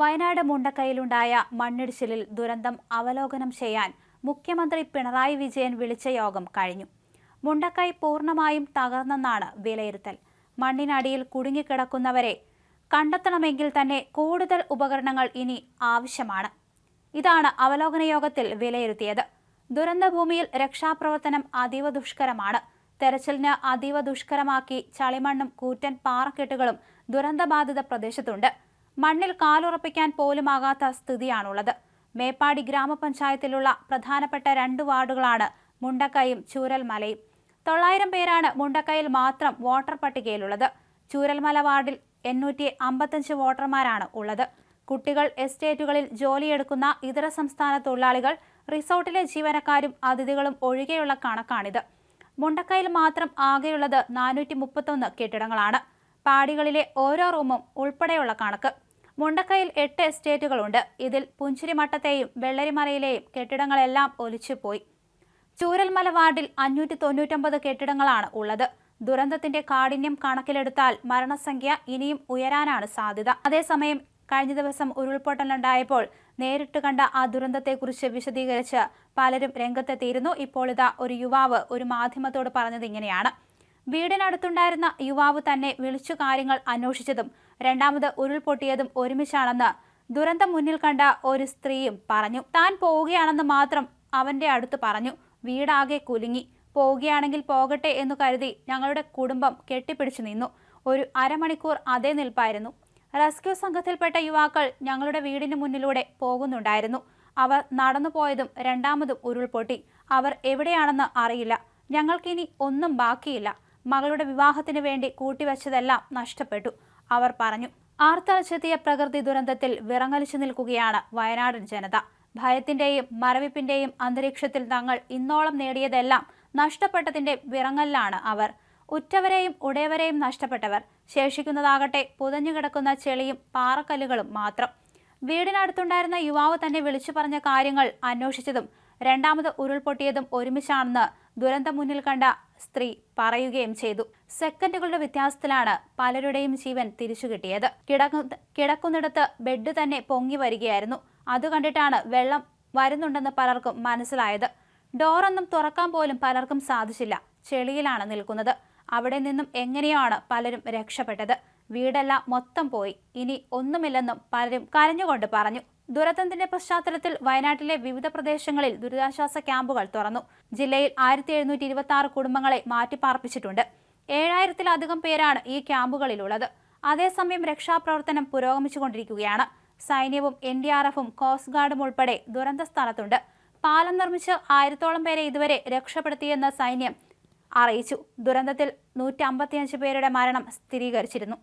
വയനാട് മുണ്ടക്കൈയിലുണ്ടായ മണ്ണിടിച്ചിലിൽ ദുരന്തം അവലോകനം ചെയ്യാൻ മുഖ്യമന്ത്രി പിണറായി വിജയൻ വിളിച്ച യോഗം കഴിഞ്ഞു. മുണ്ടക്കൈ പൂർണമായും തകർന്നെന്നാണ് വിലയിരുത്തൽ. മണ്ണിനടിയിൽ കുടുങ്ങിക്കിടക്കുന്നവരെ കണ്ടെത്തണമെങ്കിൽ തന്നെ കൂടുതൽ ഉപകരണങ്ങൾ ഇനി ആവശ്യമാണ്. ഇതാണ് അവലോകന യോഗത്തിൽ വിലയിരുത്തിയത്. ദുരന്തഭൂമിയിൽ രക്ഷാപ്രവർത്തനം അതീവ ദുഷ്കരമാണ്. തെരച്ചിലിന് അതീവ ദുഷ്കരമാക്കി ചളിമണ്ണും കൂറ്റൻ പാറക്കെട്ടുകളും ദുരന്തബാധിത പ്രദേശത്തുണ്ട്. മണ്ണിൽ കാലുറപ്പിക്കാൻ പോലുമാകാത്ത സ്ഥിതിയാണുള്ളത്. മേപ്പാടി ഗ്രാമപഞ്ചായത്തിലുള്ള പ്രധാനപ്പെട്ട രണ്ട് വാർഡുകളാണ് മുണ്ടക്കയും ചൂരൽമലയും. തൊള്ളായിരം പേരാണ് മുണ്ടക്കയിൽ മാത്രം വോട്ടർ പട്ടികയിലുള്ളത്. ചൂരൽമല വാർഡിൽ എണ്ണൂറ്റി അമ്പത്തഞ്ച് വോട്ടർമാരാണ് ഉള്ളത്. കുട്ടികൾ എസ്റ്റേറ്റുകളിൽ ജോലിയെടുക്കുന്ന ഇതര സംസ്ഥാന തൊഴിലാളികൾ റിസോർട്ടിലെ ജീവനക്കാരും അതിഥികളും ഒഴികെയുള്ള കണക്കാണിത്. മുണ്ടക്കയിൽ മാത്രം ആകെയുള്ളത് നാനൂറ്റി മുപ്പത്തൊന്ന് കെട്ടിടങ്ങളാണ്. പാടികളിലെ ഓരോ റൂമും ഉൾപ്പെടെയുള്ള കണക്ക്. മുണ്ടക്കൈയിൽ എട്ട് എസ്റ്റേറ്റുകളുണ്ട്. ഇതിൽ പുഞ്ചിരിമട്ടത്തെയും വെള്ളരിമലയിലെയും കെട്ടിടങ്ങളെല്ലാം ഒലിച്ചുപോയി. ചൂരൽമല വാർഡിൽ അഞ്ഞൂറ്റി തൊണ്ണൂറ്റൊമ്പത് കെട്ടിടങ്ങളാണ് ഉള്ളത്. ദുരന്തത്തിന്റെ കാഠിന്യം കണക്കിലെടുത്താൽ മരണസംഖ്യ ഇനിയും ഉയരാനാണ് സാധ്യത. അതേസമയം കഴിഞ്ഞ ദിവസം ഉരുൾപൊട്ടലുണ്ടായപ്പോൾ നേരിട്ട് കണ്ട ആ ദുരന്തത്തെക്കുറിച്ച് വിശദീകരിച്ച് പലരും രംഗത്തെത്തിയിരുന്നു. ഇപ്പോൾ ഇതാ ഒരു യുവാവ് ഒരു മാധ്യമത്തോട് പറഞ്ഞത് ഇങ്ങനെയാണ്. വീടിനടുത്തുണ്ടായിരുന്ന യുവാവ് തന്നെ വിളിച്ചു കാര്യങ്ങൾ അന്വേഷിച്ചതും രണ്ടാമത് ഉരുൾപൊട്ടിയതും ഒരുമിച്ചാണെന്ന് ദുരന്തം മുന്നിൽ കണ്ട ഒരു സ്ത്രീയും പറഞ്ഞു. താൻ പോവുകയാണെന്ന് മാത്രം അവന്റെ അടുത്ത് പറഞ്ഞു. വീടാകെ കുലുങ്ങി. പോവുകയാണെങ്കിൽ പോകട്ടെ എന്ന് കരുതി ഞങ്ങളുടെ കുടുംബം കെട്ടിപ്പിടിച്ചു നിന്നു. ഒരു അരമണിക്കൂർ അതേ നിൽപ്പായിരുന്നു. റെസ്ക്യൂ സംഘത്തിൽപ്പെട്ട യുവാക്കൾ ഞങ്ങളുടെ വീടിന് മുന്നിലൂടെ പോകുന്നുണ്ടായിരുന്നു. അവർ നടന്നു പോയതും രണ്ടാമതും ഉരുൾപൊട്ടി. അവർ എവിടെയാണെന്ന് അറിയില്ല. ഞങ്ങൾക്കിനി ഒന്നും ബാക്കിയില്ല. മകളുടെ വിവാഹത്തിന് വേണ്ടി കൂട്ടിവച്ചതെല്ലാം നഷ്ടപ്പെട്ടു. അവർ പറഞ്ഞു ആർത്തലച്ചെത്തിയ പ്രകൃതി ദുരന്തത്തിൽ വിറങ്ങലിച്ചു നിൽക്കുകയാണ് വയനാടൻ ജനത. ഭയത്തിന്റെയും മരവിപ്പിന്റെയും അന്തരീക്ഷത്തിൽ തങ്ങൾ ഇന്നോളം നേടിയതെല്ലാം നഷ്ടപ്പെട്ടതിന്റെ വിറങ്ങലിലാണ് അവർ. ഉറ്റവരെയും ഉടയവരെയും നഷ്ടപ്പെട്ടവർ. ശേഷിക്കുന്നതാകട്ടെ പുതഞ്ഞുകിടക്കുന്ന ചെളിയും പാറക്കല്ലുകളും മാത്രം. വീടിനടുത്തുണ്ടായിരുന്ന യുവാവ് തന്നെ വിളിച്ചു പറഞ്ഞ കാര്യങ്ങൾ അന്വേഷിച്ചതും രണ്ടാമത് ഉരുൾപൊട്ടിയതും ഒരുമിച്ചാണെന്ന് ദുരന്തം മുന്നിൽ കണ്ട സ്ത്രീ പറയുകയും ചെയ്തു. സെക്കൻഡുകളുടെ വ്യത്യാസത്തിലാണ് പലരുടെയും ജീവൻ തിരിച്ചു കിട്ടിയത് കിടക്കു കിടക്കുന്നിടത്ത് ബെഡ് തന്നെ പൊങ്ങി വരികയായിരുന്നു. അത് കണ്ടിട്ടാണ് വെള്ളം വരുന്നുണ്ടെന്ന് പലർക്കും മനസ്സിലായത്. ഡോറൊന്നും തുറക്കാൻ പോലും പലർക്കും സാധിച്ചില്ല. ചെളിയിലാണ് നിൽക്കുന്നത്. അവിടെ നിന്നും എങ്ങനെയാണ് പലരും രക്ഷപ്പെട്ടത്? വീടെല്ലാം മൊത്തം പോയി. ഇനി ഒന്നുമില്ലെന്നും പലരും കരഞ്ഞുകൊണ്ട് പറഞ്ഞു. ദുരന്തത്തിന്റെ പശ്ചാത്തലത്തിൽ വയനാട്ടിലെ വിവിധ പ്രദേശങ്ങളിൽ ദുരിതാശ്വാസ ക്യാമ്പുകൾ തുറന്നു. ജില്ലയിൽ ആയിരത്തി എഴുന്നൂറ്റി ഇരുപത്തി ആറ് കുടുംബങ്ങളെ മാറ്റിപ്പാർപ്പിച്ചിട്ടുണ്ട്. ഏഴായിരത്തിലധികം പേരാണ് ഈ ക്യാമ്പുകളിലുള്ളത്. അതേസമയം രക്ഷാപ്രവർത്തനം പുരോഗമിച്ചുകൊണ്ടിരിക്കുകയാണ്. സൈന്യവും എൻ ഡി ആർ എഫും കോസ്റ്റ് ഗാർഡും ഉൾപ്പെടെ ദുരന്ത സ്ഥലത്തുണ്ട്. പാലം നിർമ്മിച്ച് ആയിരത്തോളം പേരെ ഇതുവരെ രക്ഷപ്പെടുത്തിയെന്ന് സൈന്യം അറിയിച്ചു. ദുരന്തത്തിൽ നൂറ്റി അമ്പത്തിയഞ്ച് പേരുടെ മരണം സ്ഥിരീകരിച്ചിരുന്നു.